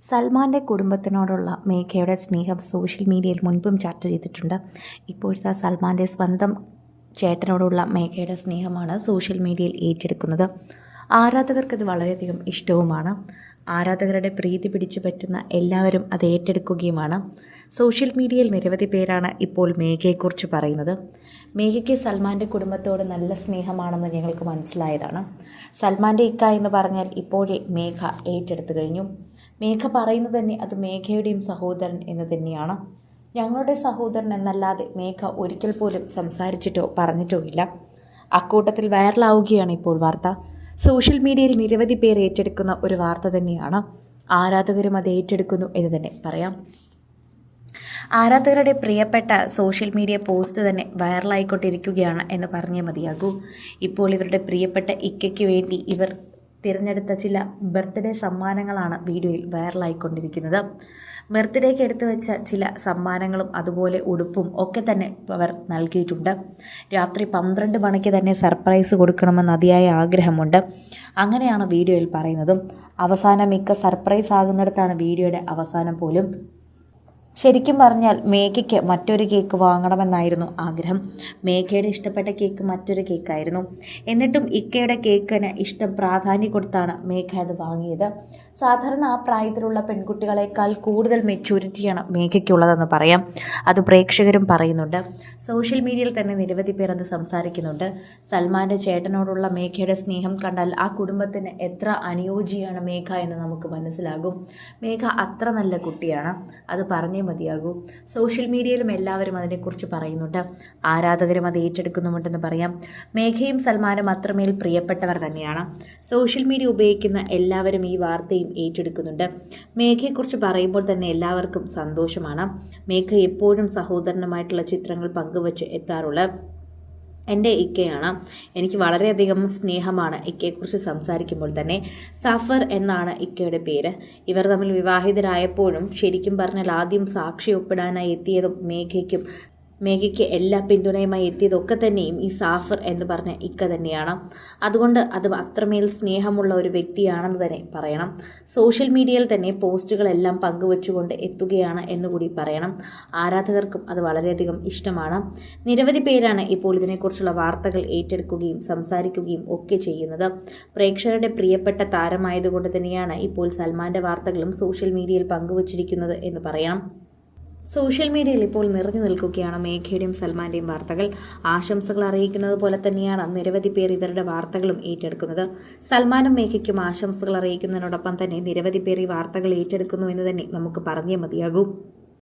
സൽമാന്റെ കുടുംബത്തിനോടുള്ള മേഘയുടെ സ്നേഹം സോഷ്യൽ മീഡിയയിൽ മുൻപും ചർച്ച ചെയ്തിട്ടുണ്ട്. ഇപ്പോഴത്തെ സൽമാന്റെ സ്വന്തം ചേട്ടനോടുള്ള മേഘയുടെ സ്നേഹമാണ് സോഷ്യൽ മീഡിയയിൽ ഏറ്റെടുക്കുന്നത്. ആരാധകർക്ക് ആരാധകർക്കത് വളരെയധികം ഇഷ്ടവുമാണ്. ആരാധകരുടെ പ്രീതി പിടിച്ചു പറ്റുന്ന എല്ലാവരും അത് ഏറ്റെടുക്കുകയുമാണ്. സോഷ്യൽ മീഡിയയിൽ നിരവധി പേരാണ് ഇപ്പോൾ മേഘയെക്കുറിച്ച് പറയുന്നത്. മേഘയ്ക്ക് സൽമാന്റെ കുടുംബത്തോട് നല്ല സ്നേഹമാണെന്ന് ഞങ്ങൾക്ക് മനസ്സിലായതാണ്. സൽമാന്റെ ഇക്ക എന്ന് പറഞ്ഞാൽ ഇപ്പോഴേ മേഘ ഏറ്റെടുത്തു കഴിഞ്ഞു. മേഘ പറയുന്നത് തന്നെ അത് മേഘയുടെയും സഹോദരൻ എന്ന് തന്നെയാണ്. ഞങ്ങളുടെ സഹോദരൻ എന്നല്ലാതെ മേഘ ഒരിക്കൽ പോലും സംസാരിച്ചിട്ടോ പറഞ്ഞിട്ടോ ഇല്ല. അക്കൂട്ടത്തിൽ വൈറലാവുകയാണ് ഇപ്പോൾ വാർത്ത. സോഷ്യൽ മീഡിയയിൽ നിരവധി പേർ ഏറ്റെടുക്കുന്ന ഒരു വാർത്ത തന്നെയാണ്. ആരാധകരും അത് ഏറ്റെടുക്കുന്നു എന്ന് തന്നെ പറയാം. ആരാധകരുടെ പ്രിയപ്പെട്ട സോഷ്യൽ മീഡിയ പോസ്റ്റ് തന്നെ വൈറലായിക്കൊണ്ടിരിക്കുകയാണ് എന്ന് പറഞ്ഞേ മതിയാകൂ. ഇപ്പോൾ ഇവരുടെ പ്രിയപ്പെട്ട ഇക്കയ്ക്ക് വേണ്ടി ഇവർ തിരഞ്ഞെടുത്ത ചില ബർത്ത്ഡേ സമ്മാനങ്ങളാണ് വീഡിയോയിൽ വൈറലായിക്കൊണ്ടിരിക്കുന്നത്. ബർത്ത്ഡേക്ക് എടുത്തു വെച്ച ചില സമ്മാനങ്ങളും അതുപോലെ ഉടുപ്പും ഒക്കെ തന്നെ അവർ നൽകിയിട്ടുണ്ട്. രാത്രി പന്ത്രണ്ട് മണിക്ക് തന്നെ സർപ്രൈസ് കൊടുക്കണമെന്ന് അതിയായ ആഗ്രഹമുണ്ട്. അങ്ങനെയാണ് വീഡിയോയിൽ പറയുന്നതും. അവസാനം മിക്ക സർപ്രൈസ് ആകുന്നിടത്താണ് വീഡിയോയുടെ അവസാനം പോലും. ശരിക്കും പറഞ്ഞാൽ മേഘയ്ക്ക് മറ്റൊരു കേക്ക് വാങ്ങണമെന്നായിരുന്നു ആഗ്രഹം. മേഘയുടെ ഇഷ്ടപ്പെട്ട കേക്ക് മറ്റൊരു കേക്കായിരുന്നു. എന്നിട്ടും ഇക്കയുടെ കേക്കിന് ഇഷ്ടം പ്രാധാന്യം കൊടുത്താണ് മേഘ അത് വാങ്ങിയത്. സാധാരണ ആ പ്രായത്തിലുള്ള പെൺകുട്ടികളെക്കാൾ കൂടുതൽ മെച്യൂരിറ്റിയാണ് മേഘയ്ക്കുള്ളതെന്ന് പറയാം. അത് പ്രേക്ഷകരും പറയുന്നുണ്ട്. സോഷ്യൽ മീഡിയയിൽ തന്നെ നിരവധി പേർ അത് സംസാരിക്കുന്നുണ്ട്. സൽമാന്റെ ചേട്ടനോടുള്ള മേഘയുടെ സ്നേഹം കണ്ടാൽ ആ കുടുംബത്തിന് എത്ര അനുയോജ്യമാണ് മേഘ എന്ന് നമുക്ക് മനസ്സിലാകും. മേഘ അത്ര നല്ല കുട്ടിയാണ്. അത് പറഞ്ഞേ മതിയാകൂ. സോഷ്യൽ മീഡിയയിലും എല്ലാവരും അതിനെക്കുറിച്ച് പറയുന്നുണ്ട്. ആരാധകരും അത് ഏറ്റെടുക്കുന്നുമുണ്ടെന്ന് പറയാം. മേഘയും സൽമാനും അത്രമേൽ പ്രിയപ്പെട്ടവർ തന്നെയാണ്. സോഷ്യൽ മീഡിയ ഉപയോഗിക്കുന്ന എല്ലാവരും ഈ വാർത്തയും ഏറ്റെടുക്കുന്നുണ്ട്. മേഘയെക്കുറിച്ച് പറയുമ്പോൾ തന്നെ എല്ലാവർക്കും സന്തോഷമാണ്. മേഘ എപ്പോഴും സഹോദരനുമായിട്ടുള്ള ചിത്രങ്ങൾ പങ്കുവച്ച് എത്താറുള്ള എന്റെ ഇക്കയാണ്. എനിക്ക് വളരെയധികം സ്നേഹമാണ് ഇക്കയെക്കുറിച്ച് സംസാരിക്കുമ്പോൾ തന്നെ. സഫർ എന്നാണ് ഇക്കയുടെ പേര്. ഇവർ തമ്മിൽ വിവാഹിതരായപ്പോഴും ശരിക്കും പറഞ്ഞാൽ ആദ്യം സാക്ഷി ഒപ്പിടാനായി എത്തിയതും മേഘയ്ക്കും മേഘയ്ക്ക് എല്ലാ പിന്തുണയുമായി എത്തിയതൊക്കെ തന്നെയും ഈ സാഫർ എന്ന് പറഞ്ഞ ഇക്ക തന്നെയാണ്. അതുകൊണ്ട് അത് അത്രമേൽ സ്നേഹമുള്ള ഒരു വ്യക്തിയാണെന്ന് തന്നെ പറയണം. സോഷ്യൽ മീഡിയയിൽ തന്നെ പോസ്റ്റുകളെല്ലാം പങ്കുവച്ചുകൊണ്ട് എത്തുകയാണ് എന്നുകൂടി പറയണം. ആരാധകർക്കും അത് വളരെയധികം ഇഷ്ടമാണ്. നിരവധി പേരാണ് ഇപ്പോൾ ഇതിനെക്കുറിച്ചുള്ള വാർത്തകൾ ഏറ്റെടുക്കുകയും സംസാരിക്കുകയും ഒക്കെ ചെയ്യുന്നത്. പ്രേക്ഷകരുടെ പ്രിയപ്പെട്ട താരമായതുകൊണ്ട് തന്നെയാണ് ഇപ്പോൾ സൽമാന്റെ വാർത്തകളും സോഷ്യൽ മീഡിയയിൽ പങ്കുവച്ചിരിക്കുന്നത് എന്ന് പറയണം. സോഷ്യൽ മീഡിയയിൽ ഇപ്പോൾ നിറഞ്ഞു നിൽക്കുകയാണ് മേഘയുടെയും സൽമാന്റെയും വാർത്തകൾ. ആശംസകൾ അറിയിക്കുന്നത് പോലെ തന്നെയാണ് നിരവധി പേർ ഇവരുടെ വാർത്തകളും ഏറ്റെടുക്കുന്നത്. സൽമാനും മേഘയ്ക്കും ആശംസകൾ അറിയിക്കുന്നതിനോടൊപ്പം തന്നെ നിരവധി പേർ ഈ വാർത്തകൾ ഏറ്റെടുക്കുന്നു എന്ന് തന്നെ നമുക്ക് പറഞ്ഞേ മതിയാകൂ.